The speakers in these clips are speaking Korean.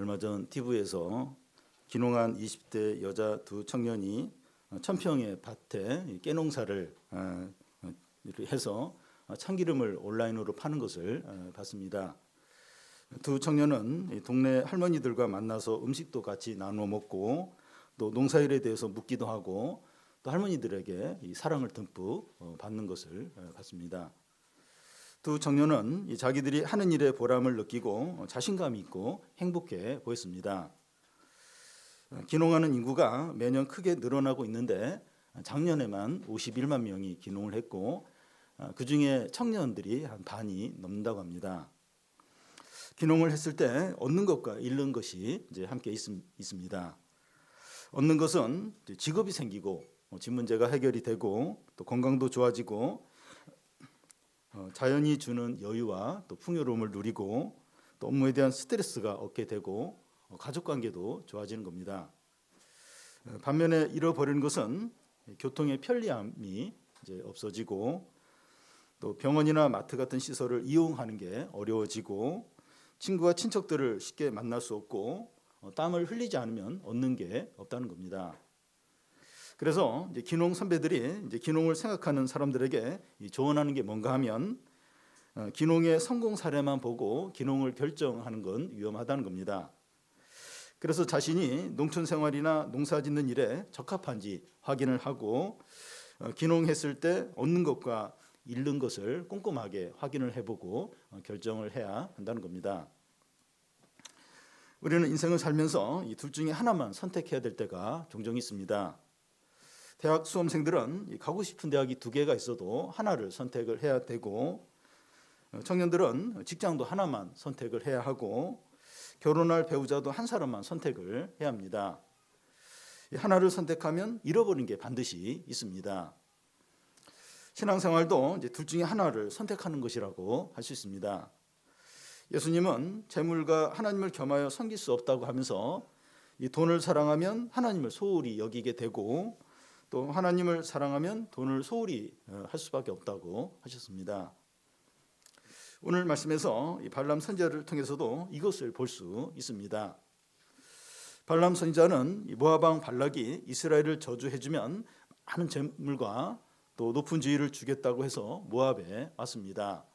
얼마 전 TV에서 기농한 20대 여자 두 청년이 천평의 밭에 깨농사를 이렇게 해서 참기름을 온라인으로 파는 것을 어, 봤습니다. 두 청년은 이 동네 할머니들과 만나서 음식도 같이 나누어 먹고 또 농사일에 대해서 묻기도 하고 또 할머니들에게 이 사랑을 듬뿍 어, 받는 것을 어, 봤습니다. 두 청년은 이 자기들이 하는 일에 보람을 느끼고 어, 자신감이 있고 행복해 보였습니다. 어, 기농하는 인구가 매년 크게 늘어나고 있는데 작년에만 51만 명이 기농을 했고 어, 그 중에 청년들이 한 반이 넘는다고 합니다. 기농을 했을 때 얻는 것과 잃는 것이 이제 함께 있, 있습니다. 얻는 것은 직업이 생기고 어, 집 문제가 해결이 되고 또 건강도 좋아지고 어, 자연이 주는 여유와 또 풍요로움을 누리고 또 업무에 대한 스트레스가 없게 되고 어, 가족 관계도 좋아지는 겁니다. 어, 반면에 잃어버리는 것은 교통의 편리함이 이제 없어지고 또 병원이나 마트 같은 시설을 이용하는 게 어려워지고 친구와 친척들을 쉽게 만날 수 없고 어, 땀을 흘리지 않으면 얻는 게 없다는 겁니다. 그래서 이제 기농 선배들이 이제 기농을 생각하는 사람들에게 이 조언하는 게 뭔가 하면 어, 기농의 성공 사례만 보고 기농을 결정하는 건 위험하다는 겁니다. 그래서 자신이 농촌 생활이나 농사 짓는 일에 적합한지 확인을 하고 어, 기농했을 때 얻는 것과 잃는 것을 꼼꼼하게 확인을 해보고 어, 결정을 해야 한다는 겁니다. 우리는 인생을 살면서 이 둘 중에 하나만 선택해야 될 때가 종종 있습니다. 대학 수험생들은 이 가고 싶은 대학이 두 개가 있어도 하나를 선택을 해야 되고 어, 청년들은 직장도 하나만 선택을 해야 하고 결혼할 배우자도 한 사람만 선택을 해야 합니다. 이 하나를 선택하면 잃어버린 게 반드시 있습니다. 신앙생활도 이제 둘 중에 하나를 선택하는 것이라고 할 수 있습니다. 예수님은 재물과 하나님을 겸하여 섬길 수 없다고 하면서 이 돈을 사랑하면 하나님을 소홀히 여기게 되고 또 하나님을 사랑하면 돈을 소홀히 어, 할 수밖에 없다고 하셨습니다. 오늘 말씀에서 이 발람 선지자를 통해서도 이것을 볼 수 있습니다. 발람 모압 왕 발락이 이스라엘을 저주해주면 많은 재물과 또 높은 지위를 주겠다고 해서 모압에 왔습니다.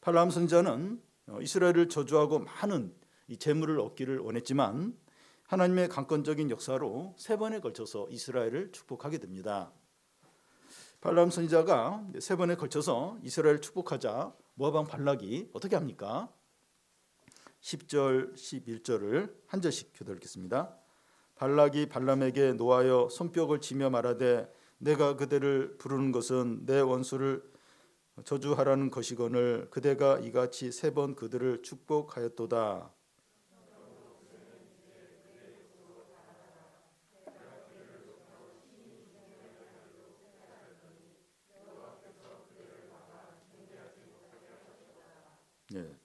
발람 선지자는 어, 이스라엘을 저주하고 많은 이 재물을 얻기를 원했지만 하나님의 강권적인 역사로 세 번에 걸쳐서 이스라엘을 축복하게 됩니다. 발람 선지자가 세 번에 걸쳐서 이스라엘을 축복하자 모압 왕 발락이 어떻게 합니까? 10절, 11절을 한 절씩 교도 읽겠습니다. 발락이 발람에게 노하여 손뼉을 치며 말하되 내가 그대를 부르는 것은 내 원수를 저주하라는 것이거늘 그대가 이같이 세 번 그들을 축복하였도다. 예.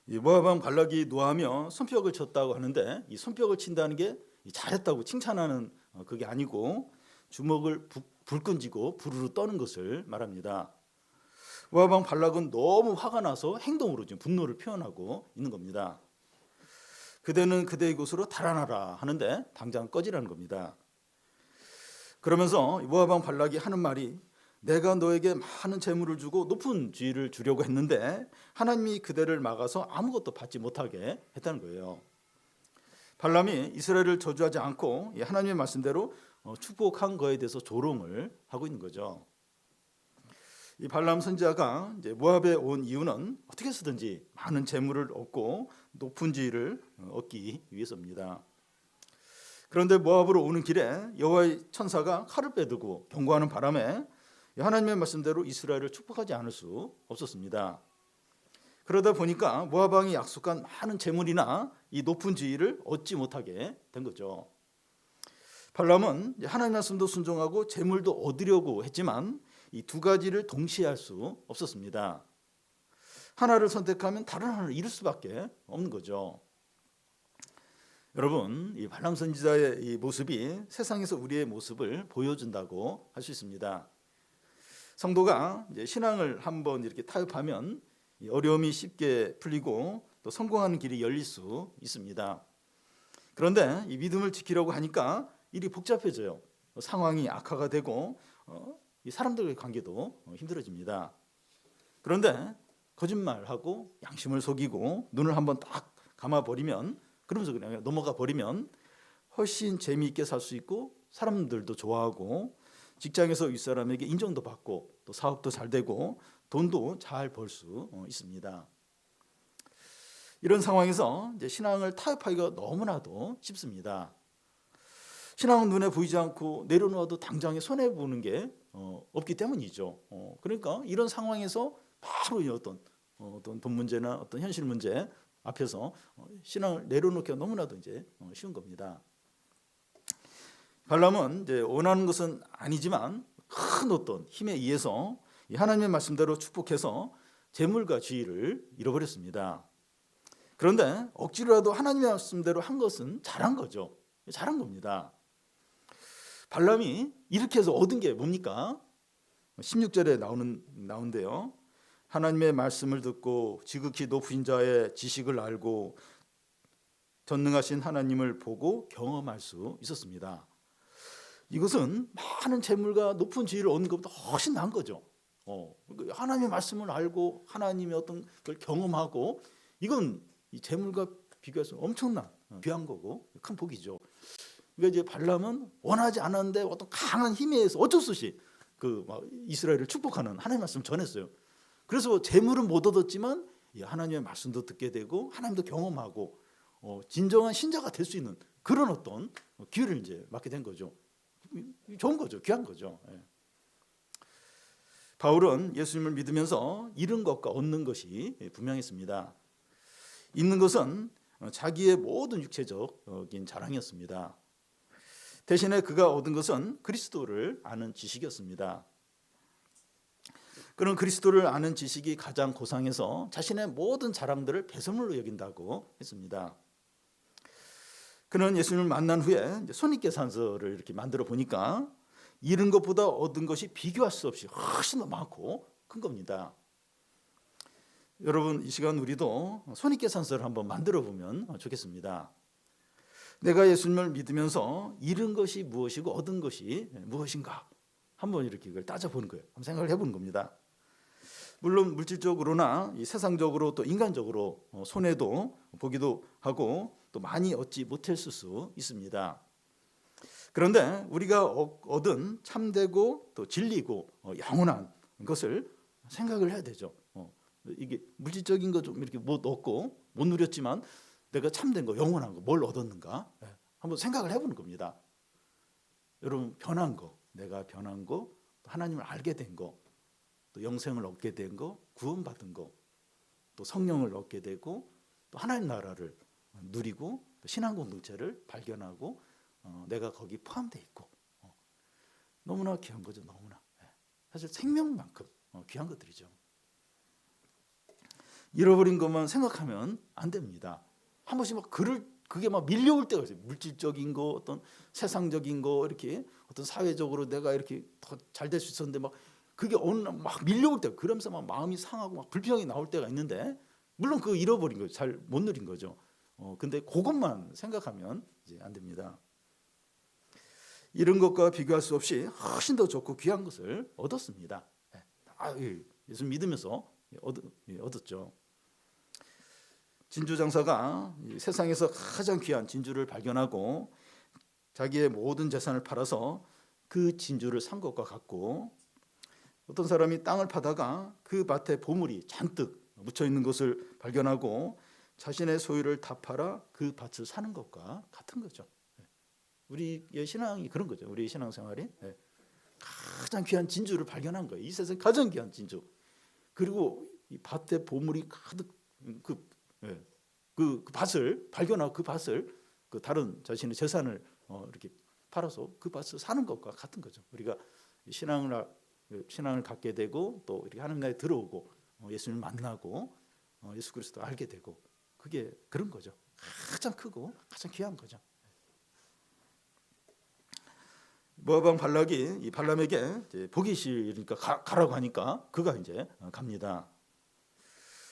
이 모압 왕 발락이 노하며 손뼉을 쳤다고 하는데 이 손뼉을 친다는 게 잘했다고 칭찬하는 어, 그게 아니고 주먹을 부, 불끈 쥐고 부르르 떠는 것을 말합니다. 모압 왕 발락은 너무 화가 나서 행동으로 지금 분노를 표현하고 있는 겁니다. 그대는 그대의 곳으로 달아나라 하는데 당장 꺼지라는 겁니다. 그러면서 모압 왕 발락이 하는 말이 내가 너에게 많은 재물을 주고 높은 지위를 주려고 했는데 하나님이 그대를 막아서 아무것도 받지 못하게 했다는 거예요. 발람이 이스라엘을 저주하지 않고 하나님의 말씀대로 어, 축복한 거에 대해서 조롱을 하고 있는 거죠. 이 발람 선지자가 이제 모압에 온 이유는 어떻게 해서든지 많은 재물을 얻고 높은 지위를 어, 얻기 위해서입니다. 그런데 모압으로 오는 길에 여호와의 천사가 칼을 빼들고 경고하는 바람에 하나님의 말씀대로 이스라엘을 축복하지 않을 수 없었습니다. 그러다 보니까 모압 왕이 약속한 많은 재물이나 이 높은 지위를 얻지 못하게 된 거죠. 발람은 하나님 말씀도 순종하고 재물도 얻으려고 했지만 이 두 가지를 동시에 할 수 없었습니다. 하나를 선택하면 다른 하나를 잃을 수밖에 없는 거죠. 여러분, 이 발람 선지자의 이 모습이 세상에서 우리의 모습을 보여준다고 할 수 있습니다. 성도가 신앙을 한번 이렇게 타협하면 어려움이 쉽게 풀리고 또 성공하는 길이 열릴 수 있습니다. 그런데 이 믿음을 지키려고 하니까 일이 복잡해져요. 상황이 악화가 되고 어, 이 사람들과의 관계도 어, 힘들어집니다. 그런데 거짓말하고 양심을 속이고 눈을 한번 딱 감아 버리면 그러면서 그냥 넘어가 버리면 훨씬 재미있게 살 수 있고 사람들도 좋아하고 직장에서 윗사람에게 인정도 받고 또 사업도 잘 되고 돈도 잘 벌 수 있습니다. 이런 상황에서 신앙을 타협하기가 너무나도 쉽습니다. 신앙은 눈에 보이지 않고 내려놓아도 당장에 손해 보는 게 어, 없기 때문이죠. 어, 그러니까 이런 상황에서 바로 이 어떤 어, 어떤 돈 문제나 어떤 현실 문제 앞에서 어, 신앙을 내려놓기가 너무나도 이제 어, 쉬운 겁니다. 발람은 이제 원하는 것은 아니지만 큰 어떤 힘에 의해서 이 하나님의 말씀대로 축복해서 재물과 지위를 잃어버렸습니다. 그런데 억지로라도 하나님의 말씀대로 한 것은 잘한 거죠. 잘한 겁니다. 발람이 이렇게 해서 얻은 게 뭡니까? 16절에 나오는 나온대요. 하나님의 말씀을 듣고 지극히 높으신 자의 지식을 알고 전능하신 하나님을 보고 경험할 수 있었습니다. 이것은 많은 재물과 높은 지위를 얻는 것보다 훨씬 나은 거죠. 어, 하나님의 말씀을 알고 하나님의 어떤 걸 경험하고 이건 이 재물과 비교해서 엄청난 귀한 거고 큰 복이죠. 그러니까 이제 발람은 원하지 않았는데 어떤 강한 힘에 의해서 어쩔 수 없이 그 이스라엘을 축복하는 하나님의 말씀 전했어요. 그래서 재물은 못 얻었지만 하나님의 말씀도 듣게 되고 하나님도 경험하고 어, 진정한 신자가 될 수 있는 그런 어떤 기회를 이제 맡게 된 거죠. 좋은 거죠. 귀한 거죠. 예. 바울은 예수님을 믿으면서 잃은 것과 얻는 것이 분명했습니다. 있는 것은 자기의 모든 육체적인 자랑이었습니다. 대신에 그가 얻은 것은 그리스도를 아는 지식이었습니다. 그런 그리스도를 아는 지식이 가장 고상해서 자신의 모든 자랑들을 배설물로 여긴다고 했습니다. 그는 예수님을 만난 후에 손익계산서를 이렇게 만들어 보니까 잃은 것보다 얻은 것이 비교할 수 없이 훨씬 더 많고 큰 겁니다. 여러분 이 시간 우리도 손익계산서를 한번 만들어 보면 좋겠습니다. 내가 예수님을 믿으면서 잃은 것이 무엇이고 얻은 것이 무엇인가 한번 이렇게 이걸 따져보는 거예요. 한번 생각을 해보는 겁니다. 물론 물질적으로나 세상적으로 또 인간적으로 어, 손해도 보기도 하고 또 많이 얻지 못했을 수 있습니다. 그런데 우리가 얻은 참되고 또 진리고 어, 영원한 것을 생각을 해야 되죠. 어, 이게 물질적인 거 좀 이렇게 못 얻고 못 누렸지만 내가 참된 거, 영원한 거, 뭘 얻었는가? 예, 한번 생각을 해보는 겁니다. 여러분 변한 거, 내가 변한 거, 하나님을 알게 된 거, 또 영생을 얻게 된 거, 구원받은 거, 또 성령을 얻게 되고 또 하나님 나라를 누리고 신앙 공동체를 발견하고 어, 내가 거기 포함돼 있고 어, 너무나 귀한 거죠, 너무나. 예. 사실 생명만큼 어, 귀한 것들이죠. 잃어버린 것만 생각하면 안 됩니다. 한 번씩 막 글을 그게 막 밀려올 때가 있어요. 물질적인 거, 어떤 세상적인 거 이렇게 어떤 사회적으로 내가 이렇게 더 잘 될 수 있었는데 막 그게 어느 날막 밀려올 때 그러면서 막 마음이 상하고 막 불평이 나올 때가 있는데 물론 그 잃어버린 거 잘 못 누린 거죠. 어 근데 그것만 생각하면 이제 안 됩니다. 이런 것과 비교할 수 없이 훨씬 더 좋고 귀한 것을 얻었습니다. 예. 아, 예수 믿으면서 예, 얻었죠. 진주 장사가 세상에서 가장 귀한 진주를 발견하고 자기의 모든 재산을 팔아서 그 진주를 산 것과 같고 어떤 사람이 땅을 파다가 그 밭에 보물이 잔뜩 묻혀 있는 것을 발견하고 자신의 소유를 다 팔아 그 밭을 사는 것과 같은 거죠. 우리의 신앙이 그런 거죠. 우리의 신앙생활이 가장 귀한 진주를 발견한 거예요. 이 세상 가장 귀한 진주. 그리고 이 밭에 보물이 가득 그 예. 그, 그 밭을 발견하고 그 밭을 그 다른 자신의 재산을 어, 이렇게 팔아서 그 밭을 사는 것과 같은 거죠. 우리가 신앙을 신앙을 갖게 되고 또 이렇게 하나님 나라에 들어오고 어, 예수님을 만나고 어, 예수 그리스도 알게 되고 그게 그런 거죠. 가장 크고 가장 귀한 거죠. 모압왕 발락이 이 발람에게 보기 싫으니까 가, 라고 하니까 그가 이제 갑니다.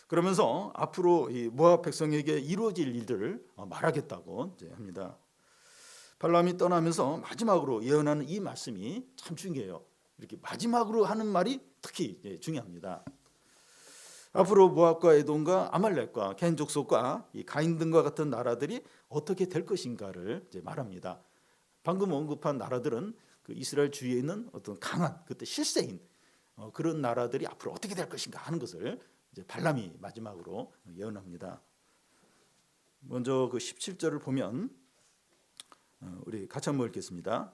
그러면서 앞으로 이 모압 백성에게 이루어질 일들을 어, 말하겠다고 이제 합니다. 발람이 떠나면서 마지막으로 예언하는 이 말씀이 참 중요해요. 이렇게 마지막으로 하는 말이 특히 예, 중요합니다. 앞으로 모압과 에돔과 아말렉과 겐 족속과 이 가인 등과 같은 나라들이 어떻게 될 것인가를 말합니다. 방금 언급한 나라들은 그 이스라엘 주위에 있는 어떤 강한 그때 실세인 어, 그런 나라들이 앞으로 어떻게 될 것인가 하는 것을 이제 발람이 마지막으로 예언합니다. 먼저 그 17절을 보면 어, 우리 같이 한번 읽겠습니다.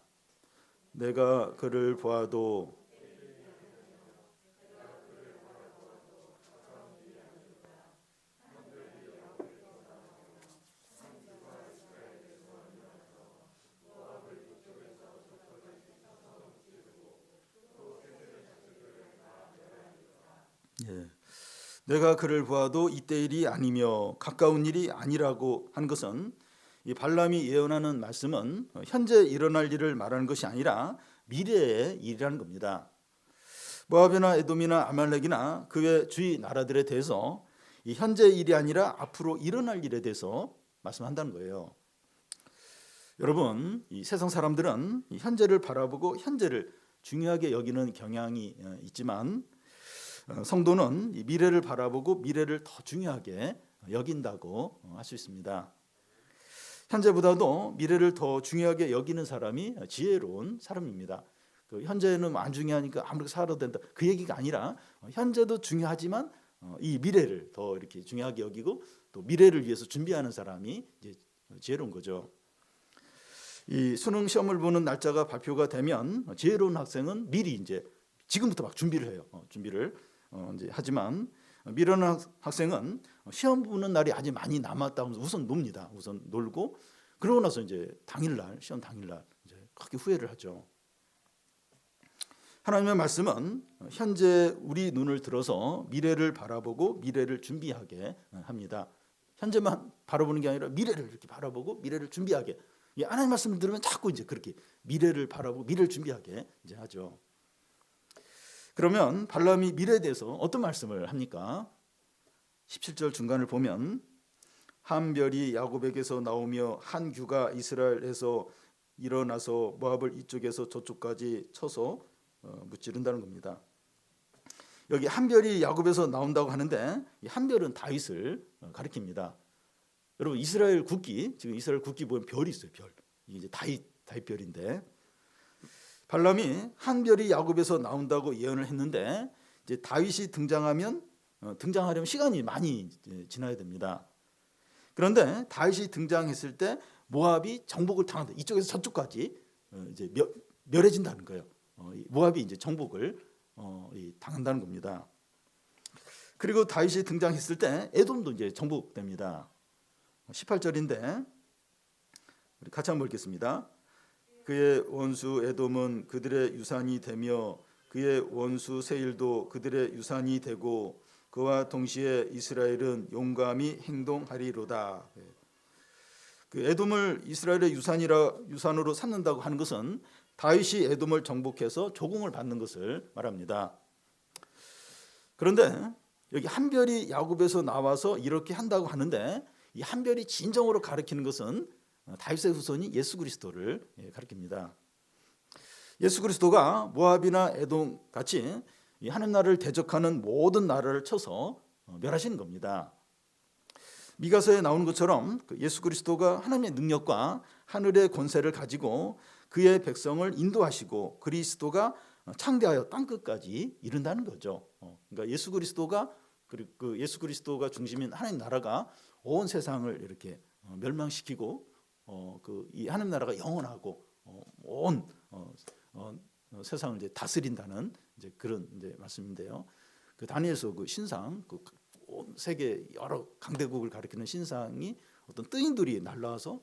내가 그를 보아도 예. 내가 그를 보아도 이때 일이 아니며 가까운 일이 아니라고 한 것은 이 발람이 예언하는 말씀은 현재 일어날 일을 말하는 것이 아니라 미래의 일이라는 겁니다. 모압이나 에돔이나 아말렉이나 그의 주위 나라들에 대해서 이 현재 일이 아니라 앞으로 일어날 일에 대해서 말씀한다는 거예요. 여러분, 이 세상 사람들은 이 현재를 바라보고 현재를 중요하게 여기는 경향이 어, 있지만 어, 성도는 이 미래를 바라보고 미래를 더 중요하게 여긴다고 어, 할수 있습니다. 현재보다도 미래를 더 중요하게 여기는 사람이 지혜로운 사람입니다. 그 현재는 안 중요하니까 아무렇게 살아도 된다. 그 얘기가 아니라 어, 현재도 중요하지만 어, 이 미래를 더 이렇게 중요하게 여기고 또 미래를 위해서 준비하는 사람이 이제 지혜로운 거죠. 이 수능 시험을 보는 날짜가 발표가 되면 지혜로운 학생은 미리 이제 지금부터 막 준비를 해요. 어, 준비를 어, 이제 하지만 미련한 학생은 시험 보는 날이 아직 많이 남았다 하면서 우선 놉니다. 우선 놀고 그러고 나서 이제 당일날 시험 당일날 이제 크게 후회를 하죠. 하나님의 말씀은 현재 우리 눈을 들어서 미래를 바라보고 미래를 준비하게 합니다. 현재만 바라보는 게 아니라 미래를 이렇게 바라보고 미래를 준비하게. 이 하나님 말씀을 들으면 자꾸 이제 그렇게 미래를 바라보고 미래를 준비하게 이제 하죠. 그러면 발람이 미래에 대해서 어떤 말씀을 합니까? 17절 중간을 보면 한 별이 야곱에게서 나오며 한 규가 이스라엘에서 일어나서 모압을 이쪽에서 저쪽까지 쳐서 어, 무찌른다는 겁니다. 여기 한 별이 야곱에서 나온다고 하는데 이한 별은 다윗을 어, 가리킵니다. 여러분 이스라엘 국기 지금 이스라엘 국기 보면 별이 있어요. 별 이게 이제 다윗 다윗 별인데 발람이 한 별이 야곱에서 나온다고 예언을 했는데 이제 다윗이 등장하면 어, 등장하려면 시간이 많이 지나야 됩니다. 그런데 다윗이 등장했을 때 모압이 정복을 당한다. 이쪽에서 저쪽까지 어, 이제 멸, 멸해진다는 거예요. 어, 이 모압이 이제 정복을 당한다는 겁니다. 그리고 다윗이 등장했을 때 에돔도 이제 정복됩니다. 18절인데 우리 같이 한번 읽겠습니다. 그의 원수 에돔은 그들의 유산이 되며 그의 원수 세일도 그들의 유산이 되고 그와 동시에 이스라엘은 용감히 행동하리로다. 그 에돔을 이스라엘의 유산이라 유산으로 삼는다고 하는 것은 다윗이 에돔을 정복해서 조공을 받는 것을 말합니다. 그런데 여기 한별이 야곱에서 나와서 이렇게 한다고 하는데 이 한별이 진정으로 가리키는 것은 다윗의 후손이 예수 그리스도를 예, 가리킵니다. 예수 그리스도가 모압이나 에돔 같이 이 하늘 나라를 대적하는 모든 나라를 쳐서 어, 멸하시는 겁니다. 미가서에 나오는 것처럼 그 예수 그리스도가 하나님의 능력과 하늘의 권세를 가지고 그의 백성을 인도하시고 그리스도가 창대하여 땅 끝까지 이른다는 거죠. 어, 그러니까 예수 그리스도가 그 예수 그리스도가 중심인 하나님 나라가 온 세상을 이렇게 어, 멸망시키고 어, 그 이 하나님 나라가 영원하고 어, 온 어, 어, 어, 세상을 이제 다스린다는 이제 그런 이제 말씀인데요. 그 다니엘서 그 신상 그온 세계 여러 강대국을 가리키는 신상이 어떤 뜨인 돌이 날라와서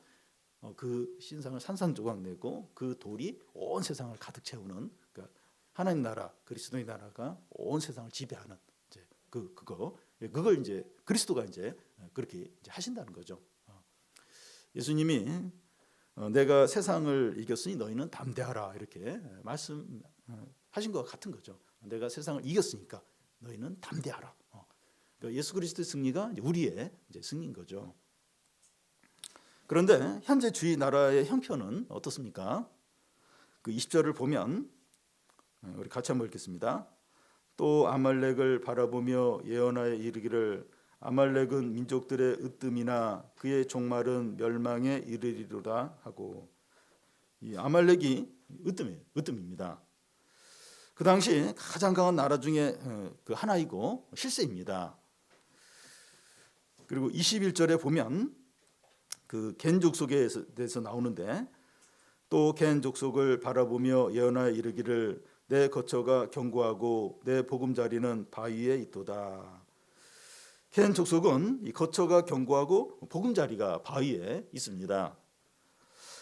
어, 그 신상을 산산조각 내고 그 돌이 온 세상을 가득 채우는 그러니까 하나님 나라 그리스도의 나라가 온 세상을 지배하는 이제 그 그거 그걸 이제 그리스도가 이제 그렇게 이제 하신다는 거죠. 예수님이 어, 내가 세상을 이겼으니 너희는 담대하라 이렇게 말씀하신 것 같은 거죠. 내가 세상을 이겼으니까 너희는 담대하라. 어. 그러니까 예수 그리스도의 승리가 우리의 승리인 거죠. 그런데 현재 주위 나라의 형편은 어떻습니까? 그 20절을 보면 어, 우리 같이 한번 읽겠습니다. 또 아말렉을 바라보며 예언하여 이르기를 아말렉은 민족들의 으뜸이나 그의 종말은 멸망에 이르리로다 하고 이 아말렉이 으뜸이에요. 으뜸입니다. 그 당시 가장 강한 나라 중에 어, 그 하나이고 실세입니다. 그리고 21절에 보면 그 겐 족 속에 대해서 나오는데 또 겐 족 속을 바라보며 예언하여 이르기를 내 거처가 견고하고 내 보금자리는 바위에 있도다. 겐 족속은 이 거처가 견고하고 보금자리가 바위에 있습니다.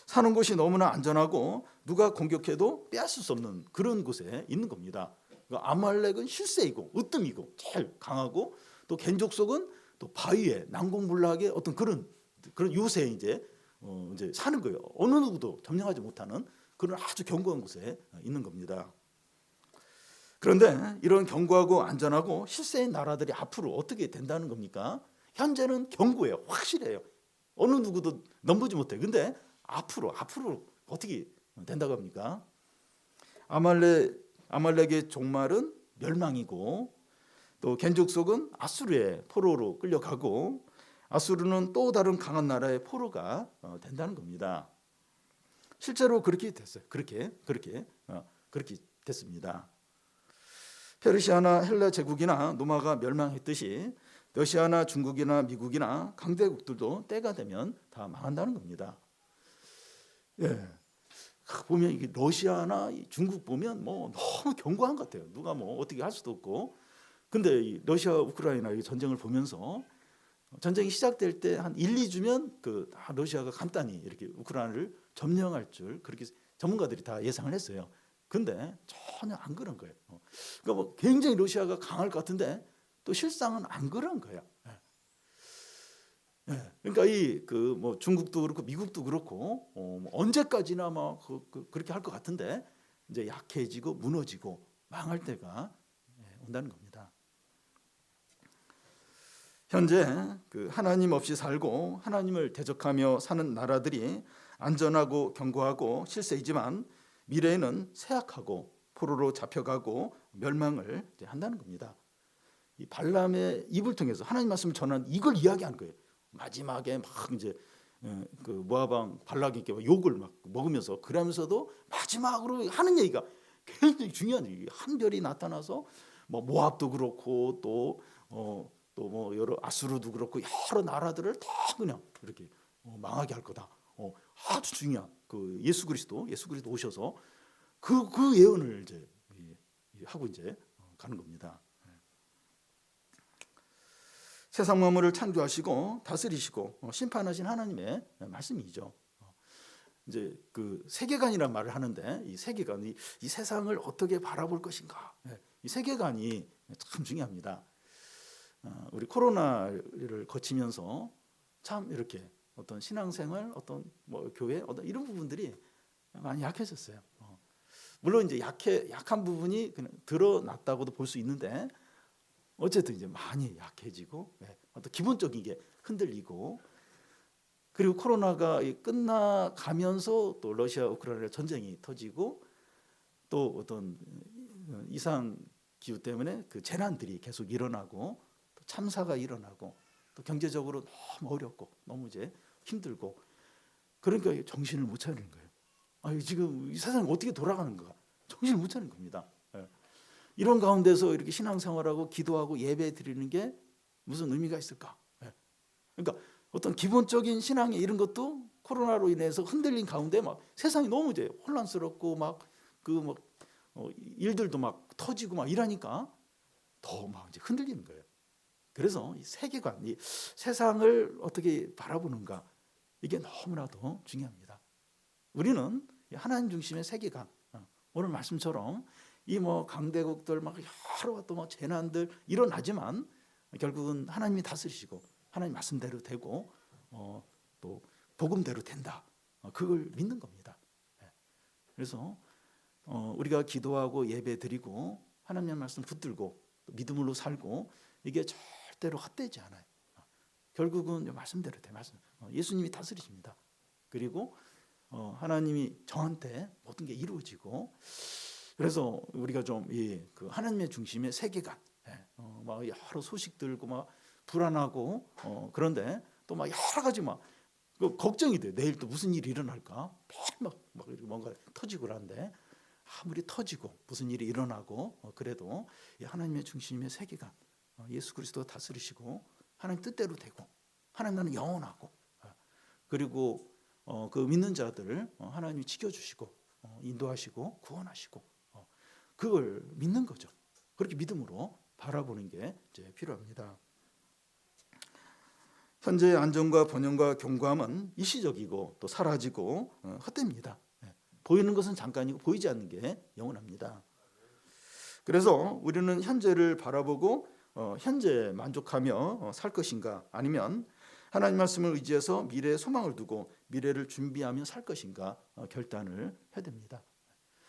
사는 곳이 너무나 안전하고 누가 공격해도 빼앗을 수 없는 그런 곳에 있는 겁니다. 아말렉은 실세이고 으뜸이고 제일 강하고 또 겐족속은 또 바위에 난공불락의 어떤 그런 그런 요새에 이제 어 이제 사는 거예요. 어느 누구도 점령하지 못하는 그런 아주 견고한 곳에 있는 겁니다. 그런데 이런 견고하고 안전하고 실세인 나라들이 앞으로 어떻게 된다는 겁니까? 현재는 견고해요. 확실해요. 어느 누구도 넘보지 못해. 근데 앞으로 앞으로 어떻게 된다고 합니까? 아말렉 아말렉의 종말은 멸망이고 또 겐족속은 아수르의 포로로 끌려가고 아수르는 또 다른 강한 나라의 포로가 어, 된다는 겁니다. 실제로 그렇게 됐어요. 그렇게 그렇게 어, 그렇게 됐습니다. 페르시아나 헬라 제국이나 노마가 멸망했듯이 러시아나 중국이나 미국이나 강대국들도 때가 되면 다 망한다는 겁니다. 예. 보면 이게 러시아나 중국 보면 뭐 너무 견고한 것 같아요. 누가 뭐 어떻게 할 수도 없고. 근데 이 러시아 우크라이나 이 전쟁을 보면서 전쟁이 시작될 때 한 1, 2주면 그 아, 러시아가 간단히 이렇게 우크라이나를 점령할 줄 그렇게 전문가들이 다 예상을 했어요. 근데 전혀 안 그런 거예요. 어. 그러니까 뭐 굉장히 러시아가 강할 것 같은데 또 실상은 안 그런 거야. 예. 그러니까 이 그 뭐 중국도 그렇고 미국도 그렇고 어, 뭐 언제까지나 막 그, 그, 그렇게 할 것 같은데 이제 약해지고 무너지고 망할 때가 예, 온다는 겁니다. 현재 그 하나님 없이 살고 하나님을 대적하며 사는 나라들이 안전하고 견고하고 실세이지만 미래에는 쇠약하고 포로로 잡혀가고 멸망을 한다는 겁니다. 이 발람의 입을 통해서 하나님 말씀을 전한 이걸 이야기한 거예요. 마지막에 막 이제 예, 그 모아방 발락에게 욕을 막 먹으면서 그러면서도 마지막으로 하는 얘기가 굉장히 중요한 얘기. 한 별이 나타나서 뭐 모압도 그렇고 또 어, 또 뭐 여러 아수르도 그렇고 여러 나라들을 다 그냥 이렇게 어, 망하게 할 거다. 어, 아주 중요한 그 예수 그리스도 예수 그리스도 오셔서 그 그 예언을 이제 하고 이제 어, 가는 겁니다. 세상 만물을 창조하시고 다스리시고 어, 심판하신 하나님의 말씀이죠. 어, 이제 그 세계관이란 말을 하는데 이 세계관 이 이 세상을 어떻게 바라볼 것인가? 예, 이 세계관이 참 중요합니다. 어, 우리 코로나를 거치면서 참 이렇게 어떤 신앙생활, 어떤 뭐 교회, 어떤 이런 부분들이 많이 약해졌어요. 물론 이제 약해 약한 부분이 그냥 드러났다고도 볼 수 있는데 어쨌든 이제 많이 약해지고 네, 어떤 기본적인 게 흔들리고 그리고 코로나가 끝나가면서 또 러시아 우크라이나 전쟁이 터지고 또 어떤 이상 기후 때문에 그 재난들이 계속 일어나고 또 참사가 일어나고 또 경제적으로 너무 어렵고 너무 이제 힘들고 그러니까 정신을 못 차리는 거예요. 아 지금 이 세상이 어떻게 돌아가는가 정신을 못 차리는 겁니다. 이런 가운데서 이렇게 신앙생활하고 기도하고 예배 드리는 게 무슨 의미가 있을까? 예. 그러니까 어떤 기본적인 신앙의 이런 것도 코로나로 인해서 흔들린 가운데 막 세상이 너무 이제 혼란스럽고 막 그막 뭐, 어, 일들도 막 터지고 막 이러니까 더 막 이제 흔들리는 거예요. 그래서 이 세계관, 이 세상을 어떻게 바라보는가 이게 너무나도 중요합니다. 우리는 하나님 중심의 세계관, 어, 오늘 말씀처럼 이 뭐 강대국들 막 여러 또뭐 재난들 일어나지만 결국은 하나님이 다스리시고 하나님 말씀대로 되고 어, 또 복음대로 된다. 어, 그걸 믿는 겁니다. 예. 그래서 어, 우리가 기도하고 예배 드리고 하나님의 말씀 붙들고 믿음으로 살고 이게 절대로 헛되지 않아요. 어, 결국은 요 말씀대로 돼 말씀. 어, 예수님이 다스리십니다. 그리고 어, 하나님이 저한테 모든 게 이루어지고 그래서 우리가 좀이그 하나님의 중심의 세계관, 예, 어, 막 여러 소식 들고 막 불안하고 어, 그런데 또 막 여러 가지 막그 걱정이 돼. 내일 또 무슨 일이 일어날까? 매일 막, 뭔가 터지고 그러는데 아무리 터지고 무슨 일이 일어나고 어, 그래도 이 하나님의 중심의 세계관, 어, 예수 그리스도 다스리시고 하나님 뜻대로 되고 하나님 나는 영원하고 어, 그리고 어, 그 믿는 자들을 어, 하나님이 지켜주시고 어, 인도하시고 구원하시고 어, 그걸 믿는 거죠. 그렇게 믿음으로 바라보는 게 이제 필요합니다. 현재의 안정과 번영과 경고함은 일시적이고 또 사라지고 어, 헛됩니다. 예. 보이는 것은 잠깐이고 보이지 않는 게 영원합니다. 그래서 우리는 현재를 바라보고 어, 현재 만족하며 어, 살 것인가 아니면 하나님 말씀을 의지해서 미래의 소망을 두고 미래를 준비하며 살 것인가 어, 결단을 해야 됩니다.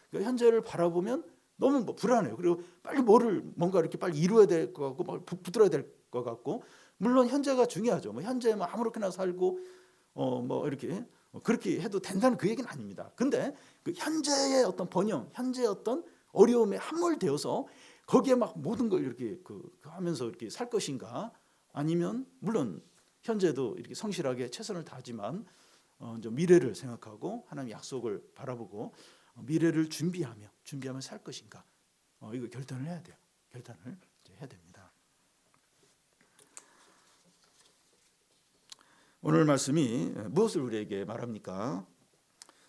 그러니까 현재를 바라보면 너무 뭐 불안해요. 그리고 빨리 뭐를 뭔가 이렇게 빨리 이루어야 될 것 같고 붙들어야 될 것 같고 물론 현재가 중요하죠. 뭐 현재 뭐 아무렇게나 살고 어 뭐 이렇게 어, 그렇게 해도 된다는 그 얘기는 아닙니다. 근데 그 현재의 어떤 번영, 현재의 어떤 어려움에 함몰되어서 거기에 막 모든 걸 이렇게 그, 그 하면서 이렇게 살 것인가 아니면 물론 현재도 이렇게 성실하게 최선을 다하지만 어, 이제 미래를 생각하고 하나님 약속을 바라보고 어, 미래를 준비하며 준비하며 살 것인가 어, 이거 결단을 해야 돼요. 결단을 해야 됩니다. 오늘 말씀이 무엇을 우리에게 말합니까?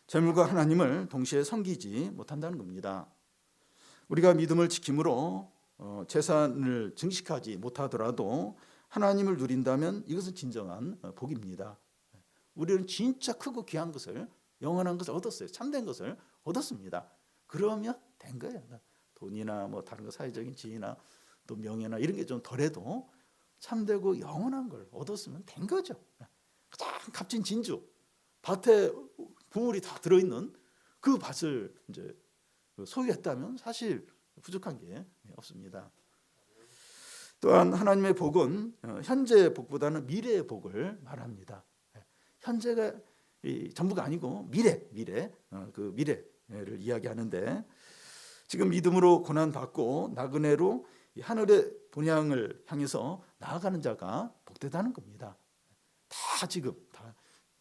재물과 하나님을 동시에 섬기지 못한다는 겁니다. 우리가 믿음을 지킴으로 어, 재산을 증식하지 못하더라도 하나님을 누린다면 이것은 진정한 어, 복입니다. 우리는 진짜 크고 귀한 것을 영원한 것을 얻었어요. 참된 것을 얻었습니다. 그러면 된 거예요. 돈이나 뭐 다른 거 사회적인 지위나 또 명예나 이런 게 좀 덜해도 참되고 영원한 걸 얻었으면 된 거죠. 가장 값진 진주 밭에 부물이 다 들어있는 그 밭을 이제 소유했다면 사실 부족한 게 없습니다. 또한 하나님의 복은 어, 현재의 복보다는 미래의 복을 말합니다. 예, 현재가 이 전부가 아니고 미래, 미래, 어, 그 미래를 이야기하는데 지금 믿음으로 고난 받고 나그네로 이 하늘의 본향을 향해서 나아가는 자가 복되다는 겁니다. 다 지금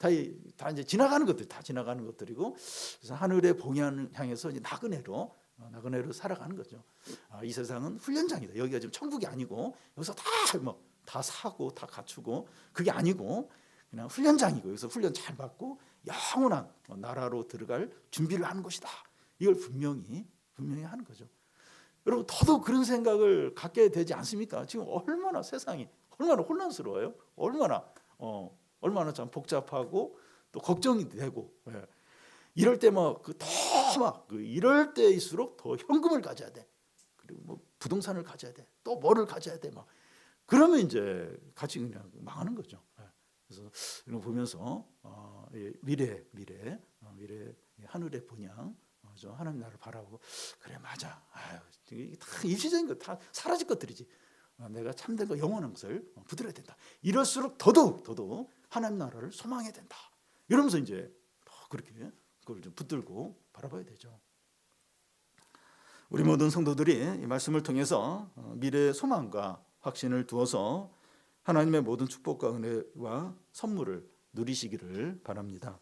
다, 다, 이제 지나가는 것들 다 지나가는 것들이고 그래서 하늘의 본향을 향해서 이제 나그네로 어, 나그네로 살아가는 거죠. 아, 이 세상은 훈련장이다. 여기가 지금 천국이 아니고 여기서 다뭐다 사고 다 갖추고 그게 아니고 그냥 훈련장이고 여기서 훈련 잘 받고 영원한 어, 나라로 들어갈 준비를 하는 것이다. 이걸 분명히 분명히 하는 거죠. 여러분 더더욱 그런 생각을 갖게 되지 않습니까? 지금 얼마나 세상이 얼마나 혼란스러워요. 얼마나 어 얼마나 참 복잡하고 또 걱정이 되고 예. 이럴 때 막그더막 이럴 때일수록 더 현금을 가져야 돼. 그리고 뭐 부동산을 가져야 돼. 또 뭐를 가져야 돼. 막 그러면 이제 같이 그냥 망하는 거죠. 예. 그래서 이런 거 보면서 어, 이 미래 미래 어, 미래 이 하늘의 본향 어, 저 하나님 나를 바라보고 그래 맞아. 아유, 이게 다 일시적인 거 다 사라질 것들이지. 어, 내가 참된 거 영원한 것을 어, 붙들어야 된다. 이럴수록 더더욱 더더욱 하나님 나라를 소망해야 된다. 이러면서 이제 더 그렇게 그걸 좀 붙들고 바라봐야 되죠. 우리 모든 성도들이 이 말씀을 통해서 어, 미래의 소망과 확신을 두어서 하나님의 모든 축복과 은혜와 선물을 누리시기를 바랍니다.